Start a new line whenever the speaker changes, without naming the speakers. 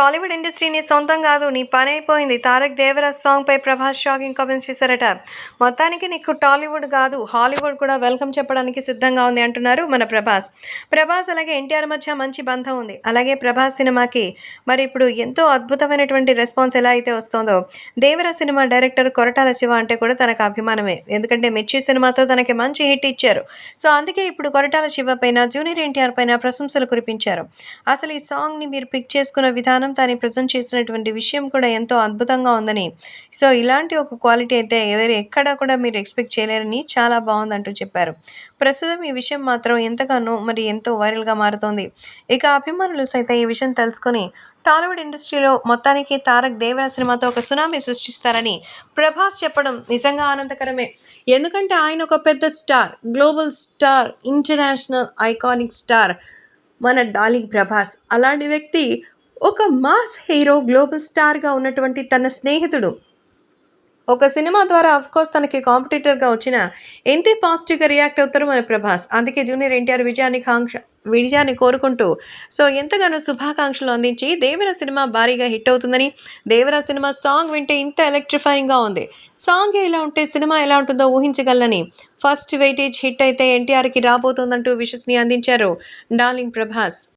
Tollywood industry నీ సొంతం కాదు నీ పని అయిపోయింది తారక్ దేవరాజ్ సాంగ్ పై ప్రభాస్ షాకింగ్ కామెంట్స్ చేశారట. మొత్తానికి నీకు టాలీవుడ్ కాదు హాలీవుడ్ కూడా వెల్కమ్ చెప్పడానికి సిద్ధంగా ఉంది అంటున్నారు మన ప్రభాస్. ప్రభాస్ అలాగే ఎన్టీఆర్ మధ్య మంచి బంధం ఉంది. అలాగే ప్రభాస్ సినిమాకి మరి ఇప్పుడు ఎంతో అద్భుతమైనటువంటి రెస్పాన్స్ ఎలా అయితే వస్తుందో దేవర సినిమా డైరెక్టర్ కొరటాల శివ అంటే కూడా తనకు అభిమానమే. ఎందుకంటే మిర్చి సినిమాతో తనకి మంచి హిట్ ఇచ్చారు. సో అందుకే ఇప్పుడు కొరటాల శివ పైన జూనియర్ ఎన్టీఆర్ పైన ప్రశంసలు కురిపించారు. అసలు ఈ సాంగ్ని మీరు పిక్ చేసుకున్న విధానం దాన్ని ప్రజెంట్ చేసినటువంటి విషయం కూడా ఎంతో అద్భుతంగా ఉందని. సో ఇలాంటి ఒక క్వాలిటీ అయితే ఎవరు ఎక్కడా కూడా మీరు ఎక్స్పెక్ట్ చేయలేరని చాలా బాగుందంటూ చెప్పారు. ప్రస్తుతం ఈ విషయం మాత్రం ఎంతగానో మరి ఎంతో వైరల్గా మారుతోంది. ఇక అభిమానులు సైతం ఈ విషయం తెలుసుకొని టాలీవుడ్ ఇండస్ట్రీలో మొత్తానికి తారక్ దేవరా సినిమాతో ఒక సునామీ సృష్టిస్తారని ప్రభాస్ చెప్పడం నిజంగా ఆనందకరమే. ఎందుకంటే ఆయన ఒక పెద్ద star global star international iconic star మన డార్లింగ్ ప్రభాస్. అలాంటి వ్యక్తి ఒక మాస్ హీరో గ్లోబల్ స్టార్గా ఉన్నటువంటి తన స్నేహితుడు. ఒక సినిమా ద్వారా అఫ్కోర్స్ తనకి కాంపిటీటర్గా వచ్చిన ఎంతే పాజిటివ్గా రియాక్ట్ అవుతారు మన ప్రభాస్. అందుకే జూనియర్ ఎన్టీఆర్ విజయాన్ని కాంక్ష విజయాన్ని కోరుకుంటూ సో ఎంతగానో శుభాకాంక్షలు అందించి దేవర సినిమా భారీగా హిట్ అవుతుందని దేవర సినిమా సాంగ్ వింటే ఇంత ఎలక్ట్రిఫైయింగ్గా ఉంది. సాంగ్ ఎలా ఉంటే సినిమా ఎలా ఉంటుందో ఊహించగలనని ఫస్ట్ వెయిటేజ్ హిట్ అయితే ఎన్టీఆర్కి రాబోతోందంటూ విషస్ని అందించారు. డార్లింగ్ ప్రభాస్